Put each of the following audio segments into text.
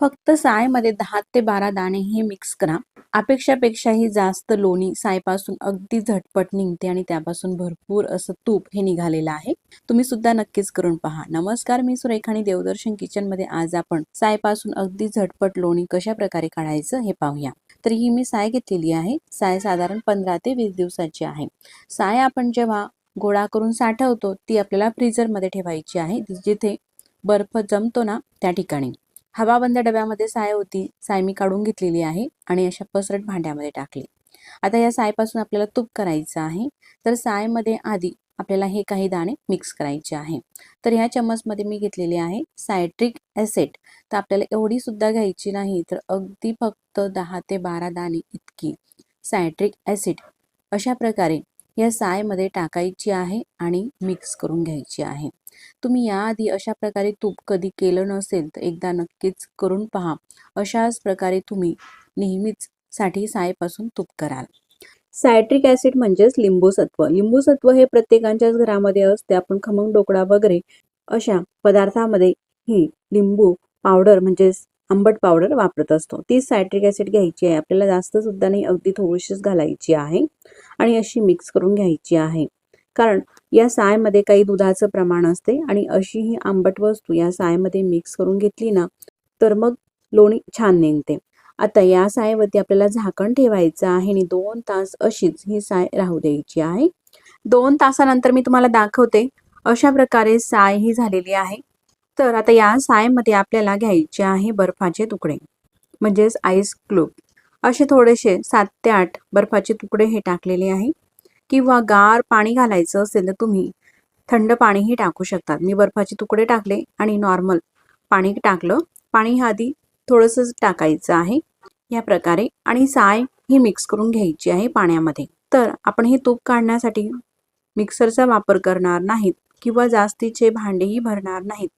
फक्त सायमध्ये दहा ते बारा दाणे हे मिक्स करा. अपेक्षापेक्षाही जास्त लोणी सायपासून अगदी झटपट निघते आणि त्यापासून भरपूर असं तूप हे निघालेलं आहे. तुम्ही सुद्धा नक्कीच करून पहा. नमस्कार मी सुरेखानी देवदर्शन किचनमध्ये आज आपण सायपासून अगदी झटपट लोणी कशा प्रकारे काढायचं हे पाहूया. तर ही मी साय घेतलेली आहे. साय साधारण पंधरा ते वीस दिवसाची आहे. साय आपण जेव्हा गोळा करून साठवतो ती आपल्याला फ्रीजरमध्ये ठेवायची आहे जिथे बर्फ जमतो ना त्या ठिकाणी. हवाबंद डब्यामध्ये साय होती साय मी काढून घेतलेली आहे आणि अशा पसरट भांड्यामध्ये टाकली. आता या सायपासून आपल्याला तूप करायचं आहे. तर सायमध्ये आधी आपल्याला हे काही दाणे मिक्स करायचे आहे. तर ह्या चम्मचमध्ये मी घेतलेले आहे सायट्रिक ॲसेट तर आपल्याला एवढी सुद्धा घ्यायची नाही तर अगदी फक्त दहा ते बारा दाणे इतकी सायट्रिक ॲसिड. अशा प्रकारे या सायमध्ये टाकायची आहे आणि मिक्स करून घ्यायची आहे. तुम्ही याआधी अशा प्रकारे तूप कधी केलं नसेल तर एकदा नक्कीच करून पहा. अशाच प्रकारे तुम्ही नेहमीच साठी सायपासून तूप कराल. सायट्रिक ॲसिड म्हणजेच लिंबूसत्व लिंबूसत्व हे प्रत्येकाच्याच घरामध्ये असते. आपण खमंग डोकळा वगैरे अशा पदार्थामध्ये ही लिंबू पावडर म्हणजेच आंबट पावडर वापरत असतो. तीच सायट्रिक ॲसिड घ्यायची आहे. आपल्याला जास्त सुद्धा नाही अगदी थोडीशीच घालायची आहे आणि अशी मिक्स करून घ्यायची आहे. कारण या सायमध्ये काही दुधाचं प्रमाण असते आणि अशी ही आंबट वस्तू या सायमध्ये मिक्स करून घेतली ना तर मग लोणी छान निघते. आता या सायवरती आपल्याला झाकण ठेवायचं आहे आणि दोन तास अशीच ही साय राहू द्यायची आहे. दोन तासानंतर मी तुम्हाला दाखवते अशा प्रकारे साय ही झालेली आहे. तर आता या सायमध्ये आपल्याला घ्यायचे आहे बर्फाचे तुकडे म्हणजेच आईस क्यूब असे थोडेसे सात ते आठ बर्फाचे तुकडे हे टाकलेले आहे. किंवा गार पाणी घालायचं असेल तर तुम्ही थंड पाणीही टाकू शकतात मी बर्फाचे तुकडे टाकले आणि नॉर्मल पाणी टाकलं. पाणी आधी थोडंसं टाकायचं आहे. या प्रकारे आणि साय ही मिक्स करून घ्यायची आहे पाण्यामध्ये. तर आपण हे तूप काढण्यासाठी मिक्सरचा वापर करणार नाहीत. किंवा जास्तीचे भांडेही भरणार नाहीत.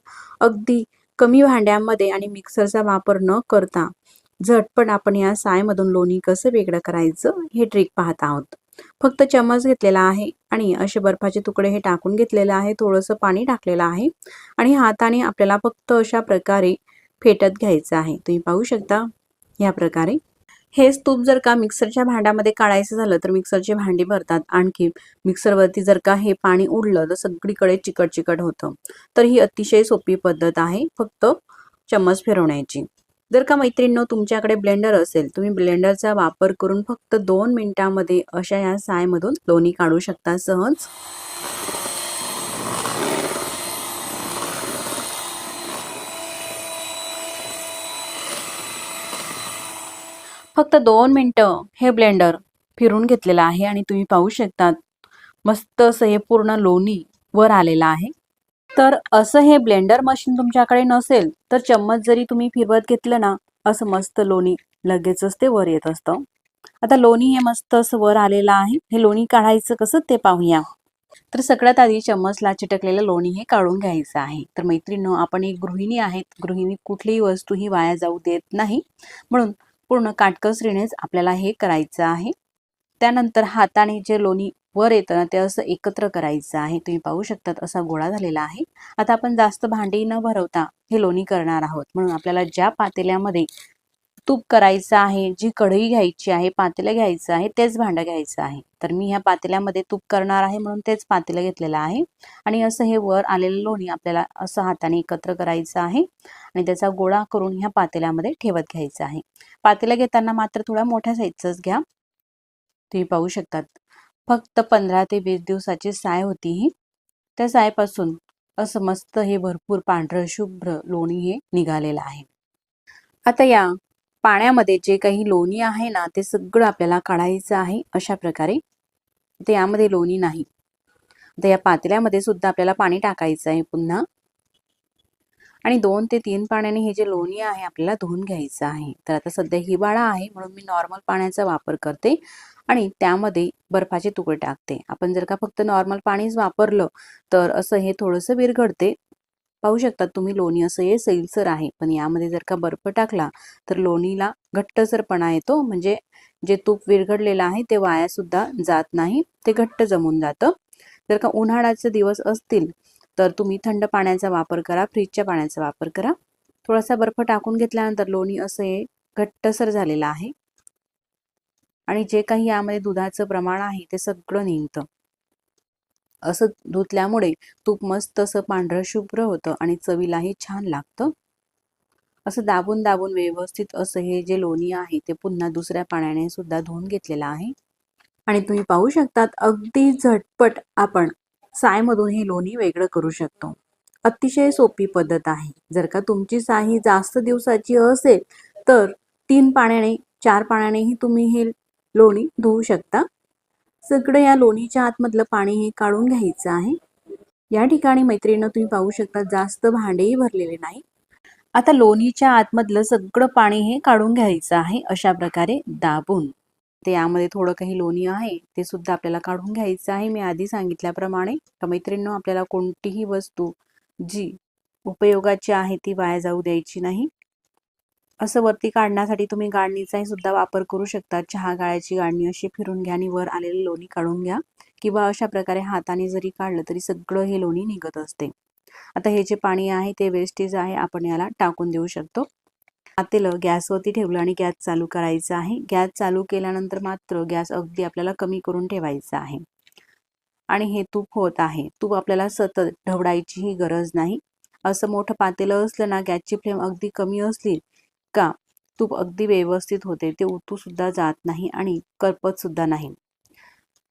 अगदी कमी भांड्यांमध्ये आणि मिक्सरचा वापर न करता झटपट आपण या सायमधून लोणी कसं वेगळं करायचं हे ट्रिक पाहत आहोत. फक्त चम्मच घेतलेला आहे आणि असे बर्फाचे तुकडे हे टाकून घेतलेलं आहे. थोडंसं पाणी टाकलेलं आहे आणि हाताने आपल्याला फक्त अशा प्रकारे फेटत घ्यायचं आहे. तुम्ही पाहू शकता या प्रकारे हेच तूप जर का मिक्सरच्या भांड्यामध्ये काढायचं झालं तर मिक्सरची भांडी भरतात. आणखी मिक्सरवरती जर का हे पाणी उडलं तर सगळीकडे चिकट चिकट होतं. तर ही अतिशय सोपी पद्धत आहे फक्त चम्मच फिरवण्याची. जर का मैत्रिणींनो तुमच्याकडे ब्लेंडर असेल तुम्ही ब्लेंडरचा वापर करून फक्त दोन मिनिटांमध्ये अशा या सायमधून लोणी काढू शकता सहज. फक्त दोन मिनटं हे ब्लेंडर फिरून घेतलेलं आहे आणि तुम्ही पाहू शकतात मस्त असं हे पूर्ण लोणी वर आलेलं आहे. तर असं हे ब्लेंडर मशीन तुमच्याकडे नसेल तर चम्मच जरी तुम्ही फिरवत घेतलं ना असं मस्त लोणी लगेचच ते वर येत असतं. आता लोणी हे मस्त असं वर आलेलं आहे हे लोणी काढायचं कसं ते पाहूया. तर सगळ्यात आधी चम्मचला चिटकलेलं लोणी हे काढून घ्यायचं आहे. तर मैत्रिणी आपण एक गृहिणी आहेत गृहिणी कुठलीही वस्तू ही वाया जाऊ देत नाही. म्हणून पूर्ण काटकसरीनेच आपल्याला हे करायचं आहे. त्यानंतर हाताने जे लोणी वर येतं ना ते असं एकत्र करायचं आहे. तुम्ही पाहू शकतात असा गोळा झालेला आहे. आता आपण जास्त भांडी न भरवता हे लोणी करणार आहोत. म्हणून आपल्याला ज्या पातेल्यामध्ये तूप करायचं आहे जी कढई घ्यायची आहे पातेलं घ्यायचं आहे तेच भांडं घ्यायचं आहे. तर मी ह्या पातेल्यामध्ये तूप करणार आहे म्हणून तेच पातेलं घेतलेलं आहे. आणि असं हे वर आलेलं लोणी आपल्याला असं हाताने एकत्र करायचं आहे. आणि त्याचा गोळा करून ह्या पातेल्यामध्ये ठेवत घ्यायचं आहे. पातेलं घेताना मात्र थोडा मोठ्या साईजचंच घ्या. तुम्ही पाहू शकतात. फक्त पंधरा ते वीस दिवसाची साय होती ही. त्या सायपासून असं मस्त हे भरपूर पांढरं शुभ्र लोणी हे निघालेलं आहे. आता या पाण्यामध्ये जे काही लोणी आहे ना ते सगळं आपल्याला काढायचं आहे अशा प्रकारे. ते यामध्ये लोणी नाही. तर या पातेल्यामध्ये सुद्धा आपल्याला पाणी टाकायचं आहे पुन्हा. आणि दोन ते तीन पाण्याने हे जे लोणी आहे आपल्याला धुवून घ्यायचं आहे. तर आता सध्या हिवाळा आहे म्हणून मी नॉर्मल पाण्याचा वापर करते. आणि त्यामध्ये बर्फाचे तुकडे टाकते. आपण जर का फक्त नॉर्मल पाणीच वापरलं तर असं हे थोडंसं विरघडते पाहू शकतात तुम्ही लोणी असं हे सैलसर आहे. पण यामध्ये जर का बर्फ टाकला तर लोणीला घट्टसरपणा येतो. म्हणजे जे तूप विरघडलेलं आहे ते वायासुद्धा जात नाही. ते घट्ट जमून जातं. जर का उन्हाळ्याचे दिवस असतील तर तुम्ही थंड पाण्याचा वापर करा फ्रीजच्या पाण्याचा वापर करा. थोडासा बर्फ टाकून घेतल्यानंतर लोणी असं हे घट्टसर झालेलं आहे. आणि जे काही यामध्ये दुधाचं प्रमाण आहे ते सगळं निघतं. असं धुतल्यामुळे तूप मस्त असं पांढरं शुभ्र होतं आणि चवीलाही छान लागतं. असं दाबून दाबून व्यवस्थित असं हे जे लोणी आहे ते पुन्हा दुसऱ्या पाण्याने सुद्धा धुवून घेतलेलं आहे. आणि तुम्ही पाहू शकतात अगदी झटपट आपण सायमधून हे लोणी वेगळं करू शकतो. अतिशय सोपी पद्धत आहे. जर का तुमची साय ही जास्त दिवसाची असेल तर तीन पाण्याने चार पाण्यानेही तुम्ही हे लोणी धुवू शकता. सगळं या लोणीच्या आतमधलं पाणी हे काढून घ्यायचं आहे. या ठिकाणी मैत्रिणीनं तुम्ही पाहू शकता जास्त भांडेही भरलेले नाही. आता लोणीच्या आतमधलं सगळं पाणी हे काढून घ्यायचं आहे अशा प्रकारे दाबून. ते यामध्ये थोडं काही लोणी आहे ते सुद्धा आपल्याला काढून घ्यायचं आहे. मी आधी सांगितल्याप्रमाणे तर मैत्रिणीनं आपल्याला कोणतीही वस्तू जी उपयोगाची आहे ती वाया जाऊ द्यायची नाही. असं वरती काढण्यासाठी तुम्ही गाळणीचाही सुद्धा वापर करू शकता. चहा गाळ्याची गाडणी अशी फिरून घ्या आणि वर आलेले लोणी काढून घ्या. किंवा अशा प्रकारे हाताने जरी काढलं तरी सगळं हे लोणी निघत असते. आता हे जे पाणी आहे ते वेस्टेज आहे आपण याला टाकून देऊ शकतो. पातेलं गॅसवरती ठेवलं आणि गॅस चालू करायचा आहे. गॅस चालू केल्यानंतर मात्र गॅस अगदी आपल्याला कमी करून ठेवायचा आहे. आणि हे तूप होत आहे. तूप आपल्याला सतत ढवडायचीही गरज नाही. असं मोठं पातेलं असलं ना गॅसची फ्लेम अगदी कमी असली का तूप अगदी व्यवस्थित होते ते उतू सुद्धा जात नाही आणि करपत सुद्धा नाही.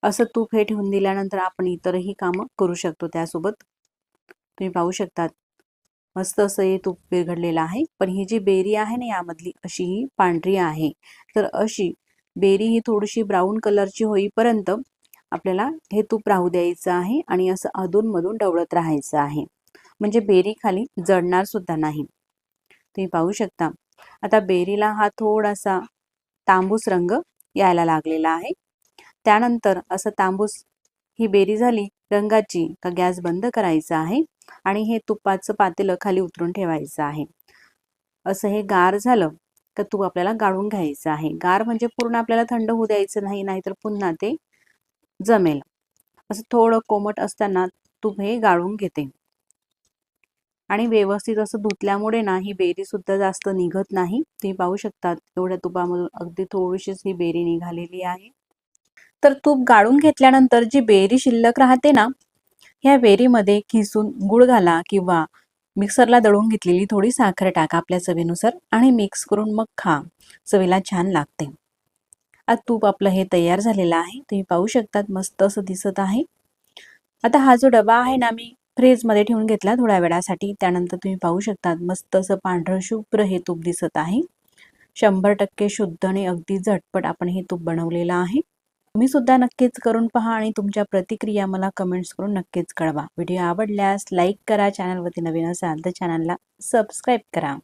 असं तूप हे ठेवून दिल्यानंतर आपण इतरही कामं करू शकतो त्यासोबत. तुम्ही पाहू शकतात मस्त असं हे तूप विरघडलेलं आहे पण ही जी बेरी आहे ना यामधली अशी ही पांढरी आहे. तर अशी बेरी ही थोडीशी ब्राऊन कलरची होईपर्यंत आपल्याला हे तूप राहू द्यायचं आहे आणि असं अधूनमधून डवळत राहायचं आहे. म्हणजे बेरी खाली जडणार सुद्धा नाही. तुम्ही पाहू शकता आता बेरीला हा थोडासा तांबूस रंग यायला लागलेला आहे. त्यानंतर असं तांबूस ही बेरी झाली रंगाची का गॅस बंद करायचा आहे आणि हे तुपाचं पातेलं खाली उतरून ठेवायचं आहे. असं हे गार झालं तर तूप आपल्याला गाळून घ्यायचं आहे. गार म्हणजे पूर्ण आपल्याला थंड होऊ द्यायचं नाही नाहीतर पुन्हा ते जमेल. असं थोडं कोमट असताना तूप हे गाळून घेते. आणि व्यवस्थित असं धुतल्यामुळे ना ही बेरी सुद्धा जास्त निघत नाही. तुम्ही पाहू शकतात एवढ्या तुपामधून अगदी थोडीशीच ही बेरी निघालेली आहे. तर तूप गाळून घेतल्यानंतर जी बेरी शिल्लक राहते ना ह्या बेरीमध्ये खिसून गुळ घाला किंवा मिक्सरला दळून घेतलेली थोडी साखर टाका आपल्या चवीनुसार आणि मिक्स करून मग खा. चवीला छान लागते. आता तूप आपलं हे तयार झालेलं आहे. तुम्ही पाहू शकतात मस्त असं दिसत आहे. आता हा जो डबा आहे ना मी फ्रीजमध्ये ठेवून घेतला थोड्या वेळासाठी. त्यानंतर तुम्ही पाहू शकतात मस्त असं पांढरं शुभ्र हे तूप दिसत आहे. शंभर टक्के शुद्ध आणि अगदी झटपट आपण हे तूप बनवलेलं आहे. तुम्ही सुद्धा नक्कीच करून पहा आणि तुमच्या प्रतिक्रिया मला कमेंट्स करून नक्कीच कळवा. व्हिडिओ आवडल्यास लाईक करा चॅनलवरती नवीन असाल तर चॅनलला सबस्क्राईब करा.